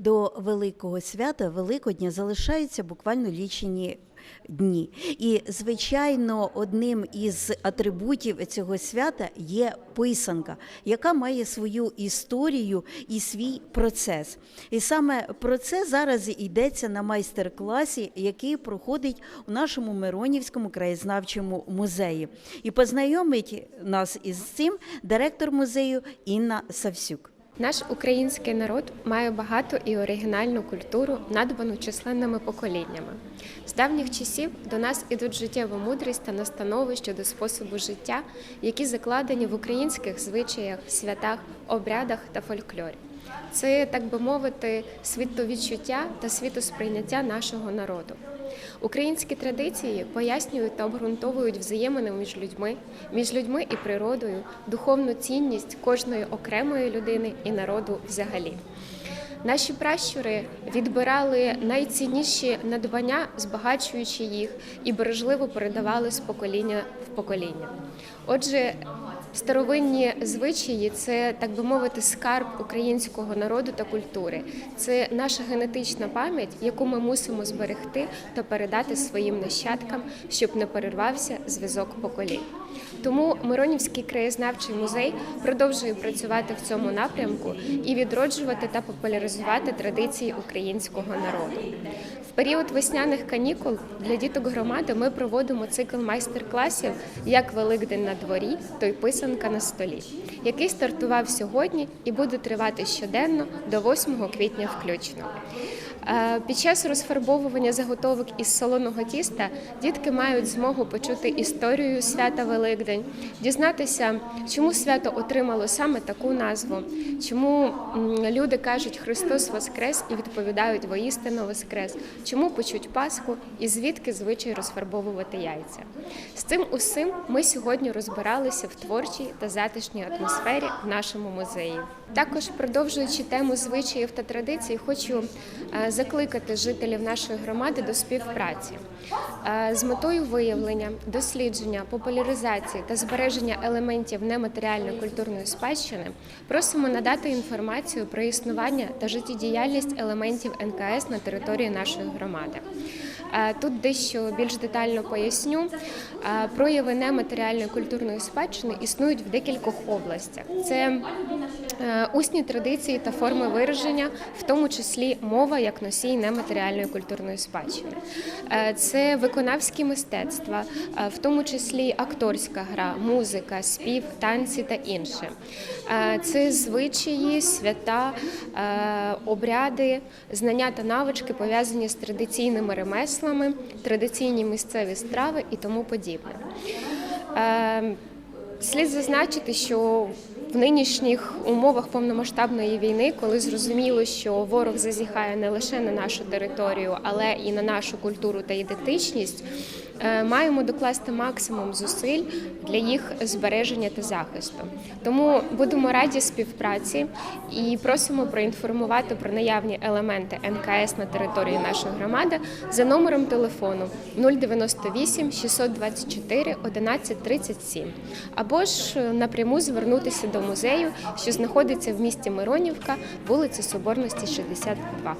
До великого свята Великодня залишаються буквально лічені дні. І, звичайно, одним із атрибутів цього свята є писанка, яка має свою історію і свій процес. І саме про це зараз йдеться на майстер-класі, який проходить у нашому Миронівському краєзнавчому музеї. І познайомить нас із цим директор музею Інна Савсюк. Наш український народ має багату і оригінальну культуру, надбану численними поколіннями. З давніх часів до нас ідуть життєва мудрість та настанови щодо способу життя, які закладені в українських звичаях, святах, обрядах та фольклорі. Це, так би мовити, світовідчуття та світосприйняття нашого народу. Українські традиції пояснюють та обґрунтовують взаємини між людьми, між людьми і природою, духовну цінність кожної окремої людини і народу взагалі. Наші пращури відбирали найцінніші надбання, збагачуючи їх, і бережливо передавали з покоління в покоління. Отже, старовинні звичаї це, так би мовити, скарб українського народу та культури. Це наша генетична пам'ять, яку ми мусимо зберегти та передати своїм нащадкам, щоб не перервався зв'язок поколінь. Тому Миронівський краєзнавчий музей продовжує працювати в цьому напрямку і відроджувати та популяризувати традиції українського народу. В період весняних канікул для діток громади ми проводимо цикл майстер-класів як Великдень на дворі, то й писанка на столі, який стартував сьогодні і буде тривати щоденно до 8 квітня включно. Е, Під час розфарбовування заготовок із солоного тіста дітки мають змогу почути історію свята Великдень, дізнатися, чому свято отримало саме таку назву, чому люди кажуть Христос Воскрес і відповідають воістину Воскрес, чому почуть Пасху і звідки звичай розфарбовувати яйця. З цим усім ми сьогодні розбиралися в творчій та затишній атмосфері в нашому музеї. Також продовжуючи тему звичаїв та традицій, хочу закликати жителів нашої громади до співпраці Е, з метою виявлення, дослідження, популяризації та збереження елементів нематеріальної культурної спадщини. Просимо надати інформацію про існування та життєдіяльність елементів НКС на території нашої громади. Е, Тут дещо більш детально поясню. Е, Прояви нематеріальної культурної спадщини існують в декількох областях. Це е, усні традиції та форми вираження, в тому числі мова як носій нематеріальної культурної спадщини. Це виконавські мистецтва, в тому числі акторська гра, музика, спів, танці та інше. Це звичаї, свята, обряди, знання та навички пов'язані з традиційними ремеслами, традиційні місцеві страви і тому подібне. Е, Слід зазначити, що в нинішніх умовах повномасштабної війни, коли зрозуміло, що ворог зазіхає не лише на нашу територію, але і на нашу культуру та ідентичність, е, маємо докласти максимум зусиль для їх збереження та захисту. Тому будемо раді співпраці і просимо проінформувати про наявні елементи НКС на території нашої громади за номером телефону 098 624 11 37 або ж напряму звернутися до музею, що знаходиться в місті Миронівка, вулиці Соборності, 62.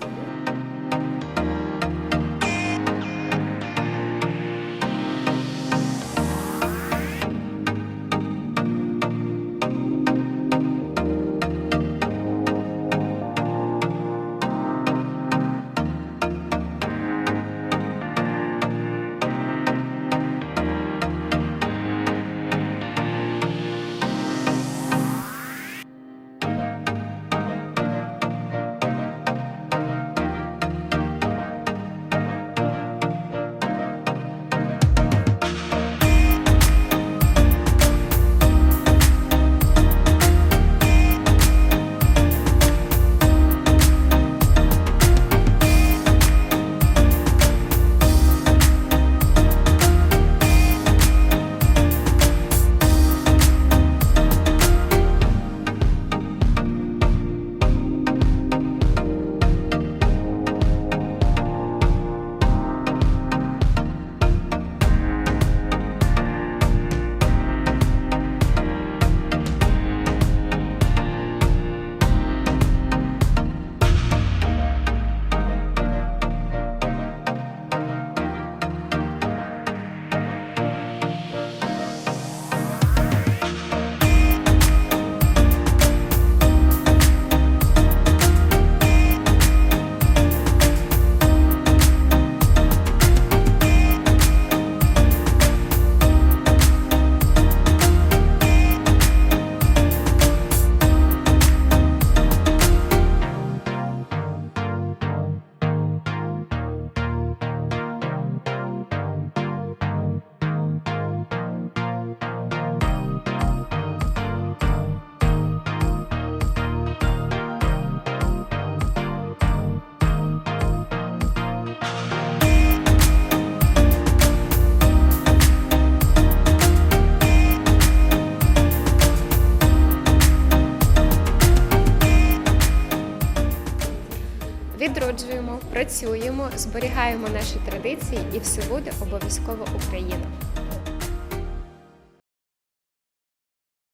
Відроджуємо, працюємо, зберігаємо наші традиції, і все буде обов'язково Україна.